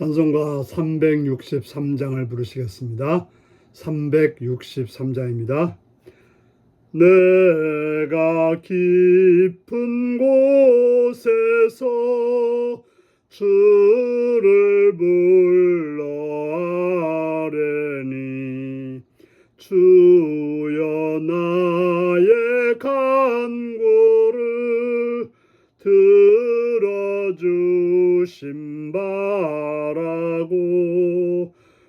찬송가 363장을 부르시겠습니다. 363장입니다. 내가 깊은 곳에서 주를 불러 아뢰니 주여 나의 간구를 들어 주심 바라고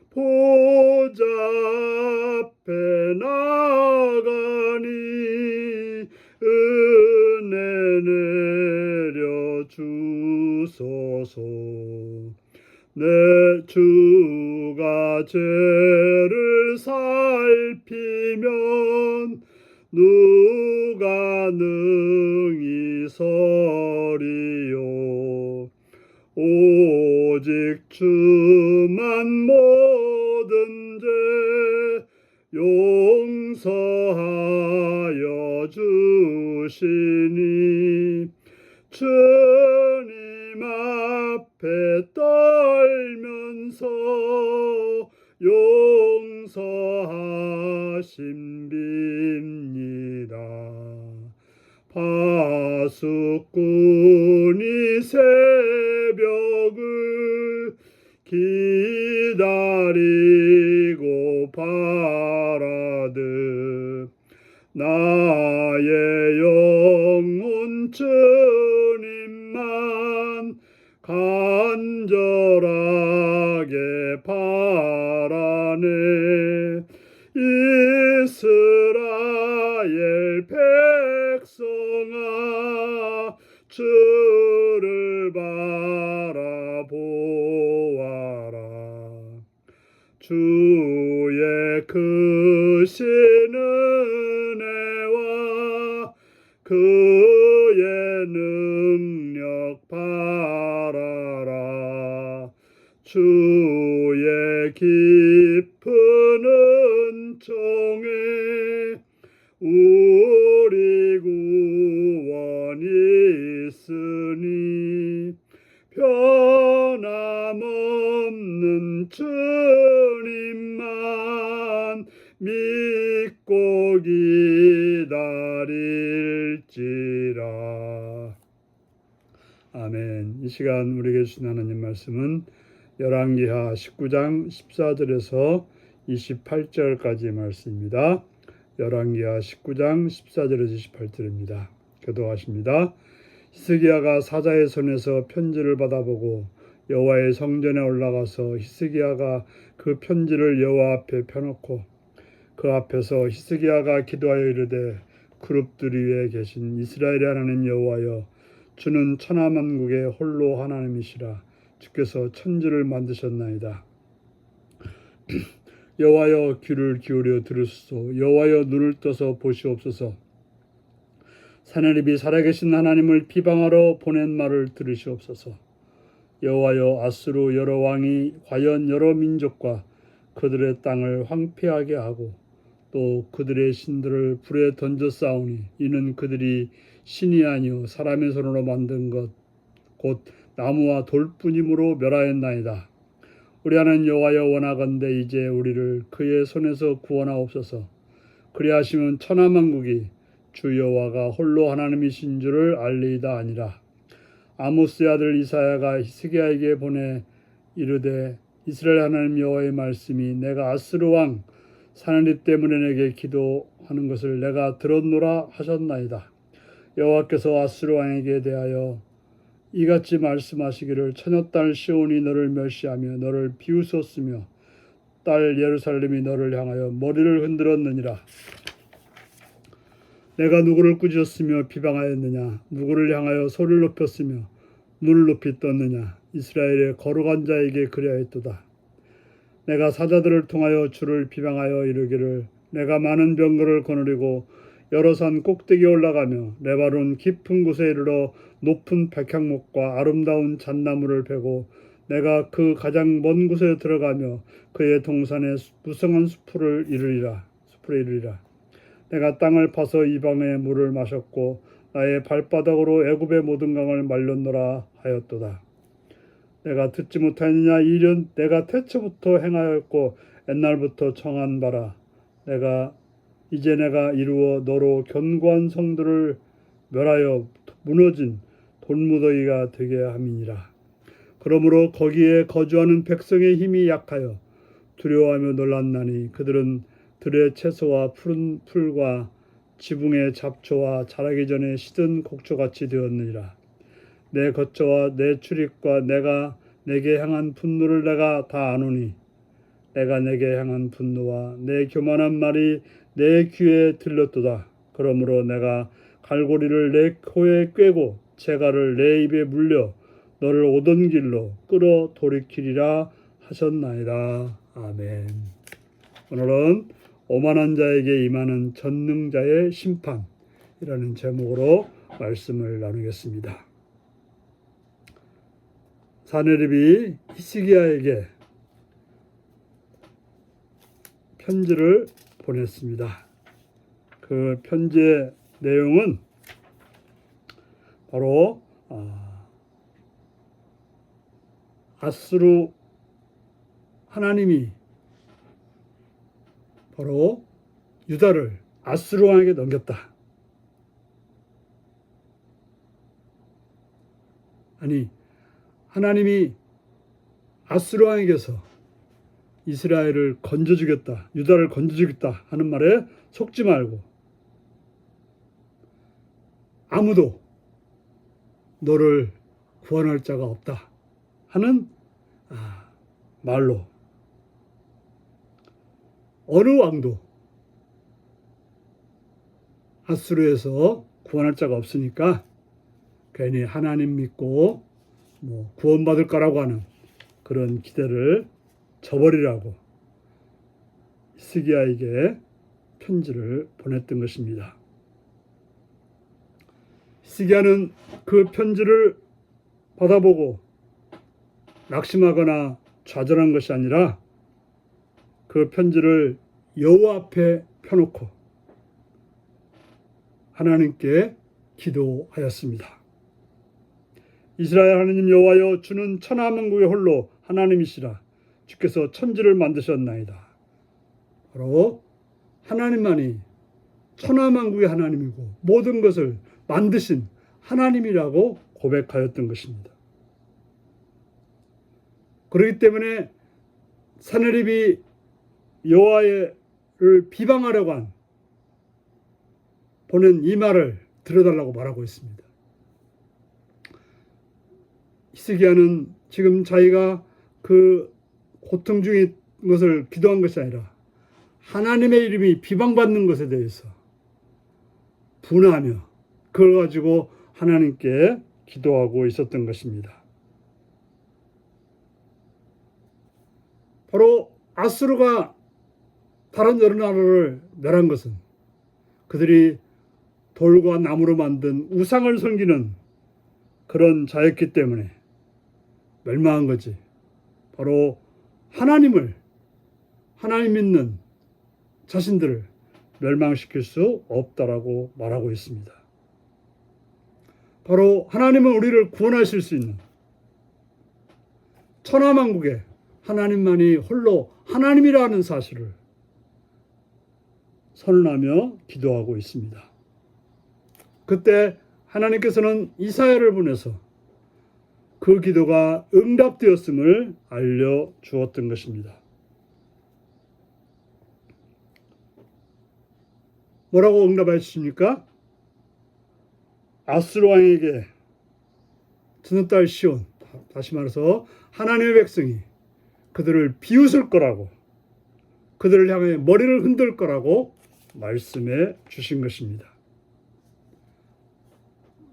보좌 앞에 나가니 은혜 내려 주소서. 내 주가 죄를 살피면 누가 능히 서리요 오직 주만 모든 죄 용서하여 주시니 주님 앞에 떨면서 용서하심 빕니다. 파수꾼이 새 나의 영혼 주님만 간절하게 바라네. 이스라엘 백성아 주를 바라보아라. 주의 크신 은 주의 깊은 은총에 우리 구원이 있으니 변함없는 주님만 믿고 기다릴지라. 아멘. 이 시간 우리에게 주신 하나님 말씀은 열왕기하 19장 14절에서 28절까지의 말씀입니다. 열왕기하 19장 14절에서 28절입니다. 교도하십니다. 히스기야가 사자의 손에서 편지를 받아보고 여호와의 성전에 올라가서 히스기야가 그 편지를 여호와 앞에 펴놓고 그 앞에서 히스기야가 기도하여 이르되 그룹들 위에 계신 이스라엘의 하나님 여호와여 주는 천하 만국의 홀로 하나님이시라 주께서 천지를 만드셨나이다. 여호와여 귀를 기울여 들으소서. 여호와여 눈을 떠서 보시옵소서. 사내립이 살아계신 하나님을 비방하러 보낸 말을 들으시옵소서. 여호와여 아수르 여러 왕이 과연 여러 민족과 그들의 땅을 황폐하게 하고 또 그들의 신들을 불에 던져 싸우니 이는 그들이 신이 아니요 사람의 손으로 만든 것 곧 나무와 돌뿐이므로 멸하였나이다. 우리 하나님 여호와여 원하건대 이제 우리를 그의 손에서 구원하옵소서. 그리하시면 천하 만국이 주 여호와가 홀로 하나님이신 줄을 알리이다 아니라 아모스의 아들 이사야가 히스기야에게 보내 이르되 이스라엘 하나님 여호와의 말씀이 내가 아스르 왕 사나리 때문에 내게 기도하는 것을 내가 들었노라 하셨나이다 여호와께서 아스르 왕에게 대하여 이같이 말씀하시기를 처녀딸 시온이 너를 멸시하며 너를 비웃었으며 딸 예루살렘이 너를 향하여 머리를 흔들었느니라. 내가 누구를 꾸짖었으며 비방하였느냐? 누구를 향하여 소리를 높였으며 눈을 높이 떴느냐? 이스라엘의 거룩한 자에게 그리하였도다. 내가 사자들을 통하여 주를 비방하여 이르기를 내가 많은 병거를 거느리고 여러 산 꼭대기에 올라가며 레바론 깊은 곳에 이르러 높은 백향목과 아름다운 잣나무를 베고 내가 그 가장 먼 곳에 들어가며 그의 동산에 무성한 수풀을 이르리라. 수풀에 이르리라. 내가 땅을 파서 이방의 물을 마셨고 나의 발바닥으로 애굽의 모든 강을 말렸노라 하였도다. 내가 듣지 못하느냐? 이 일은 내가 태초부터 행하였고 옛날부터 정한 바라. 내가 이제 내가 이루어 너로 견고한 성들을 멸하여 무너진 돌무더기가 되게 함이니라. 그러므로 거기에 거주하는 백성의 힘이 약하여 두려워하며 놀랐나니 그들은 들의 채소와 푸른 풀과 지붕의 잡초와 자라기 전에 시든 곡초같이 되었느니라. 내 거처와 내 출입과 내가 내게 향한 분노를 내가 다 아노니 내가 내게 향한 분노와 내 교만한 말이 내 귀에 들렸도다. 그러므로 내가 갈고리를 내 코에 꿰고 재갈을 내 입에 물려 너를 오던 길로 끌어 돌이키리라 하셨나이다. 아멘. 오늘은 오만한 자에게 임하는 전능자의 심판이라는 제목으로 말씀을 나누겠습니다. 사내립이 히스기야에게 편지를 보냈습니다. 그 편지의 내용은 바로 아, 아스루 하나님이 바로 유다를 아스루 왕에게 넘겼다. 아니 하나님이 아스루 왕에게서 이스라엘을 건져주겠다, 유다를 건져주겠다 하는 말에 속지 말고 아무도 너를 구원할 자가 없다 하는 아, 말로 어느 왕도 아수르에서 구원할 자가 없으니까 괜히 하나님 믿고 뭐 구원받을 거라고 하는 그런 기대를 저버리라고 히스기야에게 편지를 보냈던 것입니다. 히스기야는 그 편지를 받아보고 낙심하거나 좌절한 것이 아니라 그 편지를 여호와 앞에 펴놓고 하나님께 기도하였습니다. 이스라엘 하나님 여호와여 주는 천하만국의 홀로 하나님이시라 주께서 천지를 만드셨나이다. 바로 하나님만이 천하만국의 하나님이고 모든 것을 만드신 하나님이라고 고백하였던 것입니다. 그렇기 때문에 사내립이 여호와를 비방하려고 한 보낸 이 말을 들어달라고 말하고 있습니다. 히스기야는 지금 자기가 그 고통 중인 것을 기도한 것이 아니라 하나님의 이름이 비방받는 것에 대해서 분하며 그걸 가지고 하나님께 기도하고 있었던 것입니다. 바로 아수르가 다른 여러 나라를 멸한 것은 그들이 돌과 나무로 만든 우상을 섬기는 그런 자였기 때문에 멸망한 거지. 바로 하나님을 하나님 믿는 자신들을 멸망시킬 수 없다라고 말하고 있습니다. 바로 하나님은 우리를 구원하실 수 있는 천하만국에 하나님만이 홀로 하나님이라는 사실을 선언하며 기도하고 있습니다. 그때 하나님께서는 이사야를 보내서 그 기도가 응답되었음을 알려 주었던 것입니다. 뭐라고 응답해 주십니까? 아스로 왕에게 저는 딸 시온 다시 말해서 하나님의 백성이 그들을 비웃을 거라고 그들을 향해 머리를 흔들 거라고 말씀해 주신 것입니다.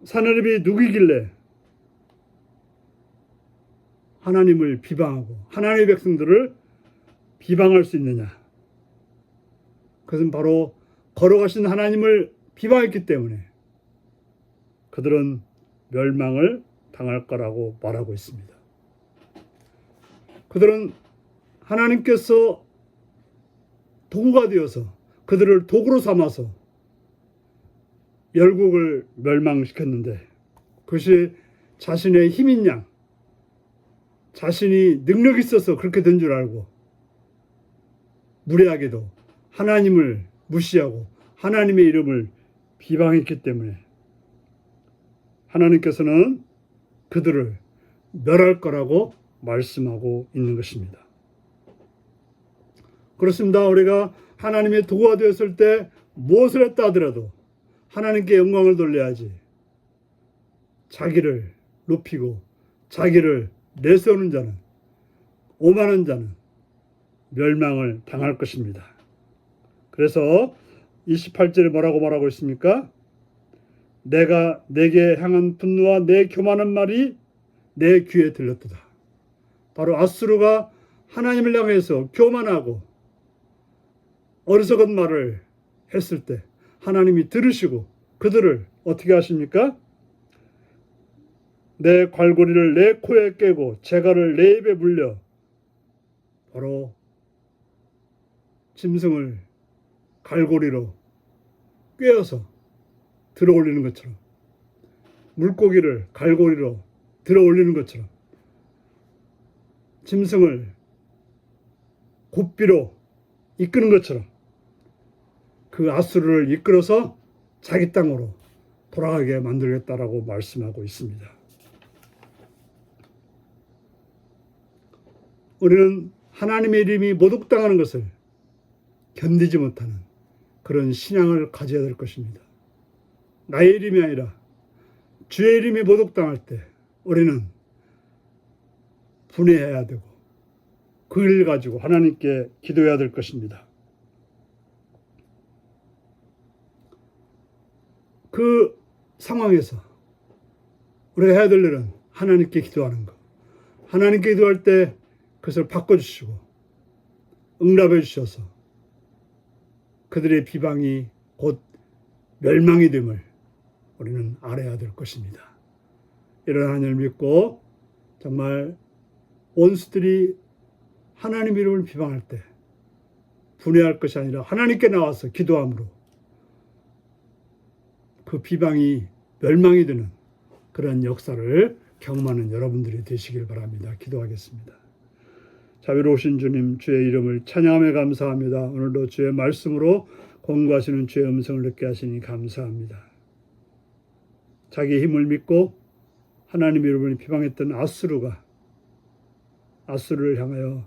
사내립이 누구길래 하나님을 비방하고 하나님의 백성들을 비방할 수 있느냐? 그것은 바로 걸어가신 하나님을 비방했기 때문에 그들은 멸망을 당할 거라고 말하고 있습니다. 그들은 하나님께서 도구가 되어서 그들을 도구로 삼아서 열국을 멸망시켰는데 그것이 자신의 힘인 양 자신이 능력 있어서 그렇게 된 줄 알고 무례하게도 하나님을 무시하고 하나님의 이름을 비방했기 때문에 하나님께서는 그들을 멸할 거라고 말씀하고 있는 것입니다. 그렇습니다. 우리가 하나님의 도구가 되었을 때 무엇을 했다 하더라도 하나님께 영광을 돌려야지. 자기를 높이고 자기를 내세우는 자는 오만한 자는 멸망을 당할 것입니다. 그래서 28절에 뭐라고 말하고 있습니까? 내가 내게 향한 분노와 내 교만한 말이 내 귀에 들렸도다. 바로 아수르가 하나님을 향해서 교만하고 어리석은 말을 했을 때 하나님이 들으시고 그들을 어떻게 하십니까? 내 괄고리를 내 코에 깨고 재갈을 내 입에 물려 바로 짐승을 갈고리로 꿰어서 들어 올리는 것처럼 물고기를 갈고리로 들어 올리는 것처럼 짐승을 곱비로 이끄는 것처럼 그 아수르를 이끌어서 자기 땅으로 돌아가게 만들겠다라고 말씀하고 있습니다. 우리는 하나님의 이름이 모독당하는 것을 견디지 못하는 그런 신앙을 가져야 될 것입니다. 나의 이름이 아니라 주의 이름이 모독당할 때 우리는 분해해야 되고 그 일을 가지고 하나님께 기도해야 될 것입니다. 그 상황에서 우리가 해야 될 일은 하나님께 기도하는 것. 하나님께 기도할 때 그것을 바꿔주시고 응답해 주셔서 그들의 비방이 곧 멸망이 됨을 우리는 알아야 될 것입니다. 이런 하나님을 믿고 정말 원수들이 하나님 이름을 비방할 때 분해할 것이 아니라 하나님께 나와서 기도함으로 그 비방이 멸망이 되는 그런 역사를 경험하는 여러분들이 되시길 바랍니다. 기도하겠습니다. 자비로우신 주님 주의 이름을 찬양하며 감사합니다. 오늘도 주의 말씀으로 공부하시는 주의 음성을 듣게 하시니 감사합니다. 자기 힘을 믿고 하나님 이름을 비방했던 아수르가 아수르를 향하여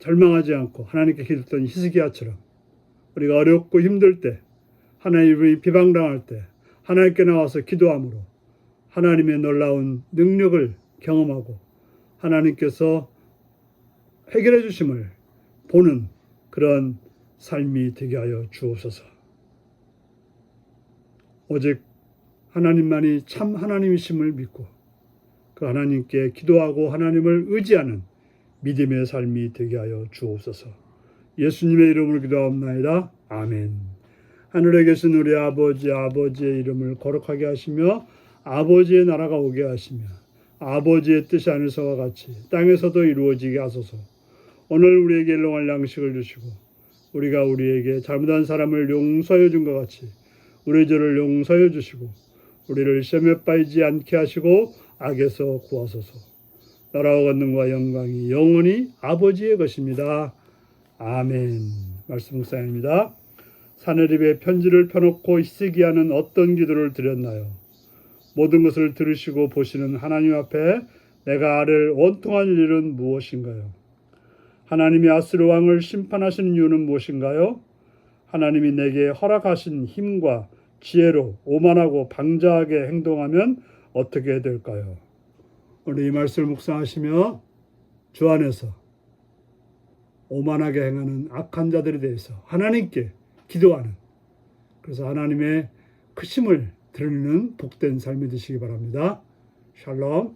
절망하지 않고 하나님께 기도했던 히스기야처럼 우리가 어렵고 힘들 때 하나님이 비방당할 때 하나님께 나와서 기도함으로 하나님의 놀라운 능력을 경험하고 하나님께서 해결해 주심을 보는 그런 삶이 되게 하여 주옵소서. 오직 하나님만이 참 하나님이심을 믿고 그 하나님께 기도하고 하나님을 의지하는 믿음의 삶이 되게 하여 주옵소서. 예수님의 이름으로 기도하옵나이다. 아멘. 하늘에 계신 우리 아버지 아버지의 이름을 거룩하게 하시며 아버지의 나라가 오게 하시며 아버지의 뜻이 하늘서와 같이 땅에서도 이루어지게 하소서. 오늘 우리에게 일용할 양식을 주시고 우리가 우리에게 잘못한 사람을 용서해 준 것 같이 우리 죄를 용서해 주시고 우리를 시험에 빠지지 않게 하시고 악에서 구하소서. 나라와 권능과 영광이 영원히 아버지의 것입니다. 아멘. 말씀 묵상입니다. 사내립에 편지를 펴놓고 히스기야는 어떤 기도를 드렸나요? 모든 것을 들으시고 보시는 하나님 앞에 내가 아를 원통한 일은 무엇인가요? 하나님이 아스르 왕을 심판하시는 이유는 무엇인가요? 하나님이 내게 허락하신 힘과 지혜로 오만하고 방자하게 행동하면 어떻게 될까요? 오늘 이 말씀을 묵상하시며 주 안에서 오만하게 행하는 악한 자들에 대해서 하나님께 기도하는 그래서 하나님의 크심을 드러내는 복된 삶이 되시기 바랍니다. 샬롬.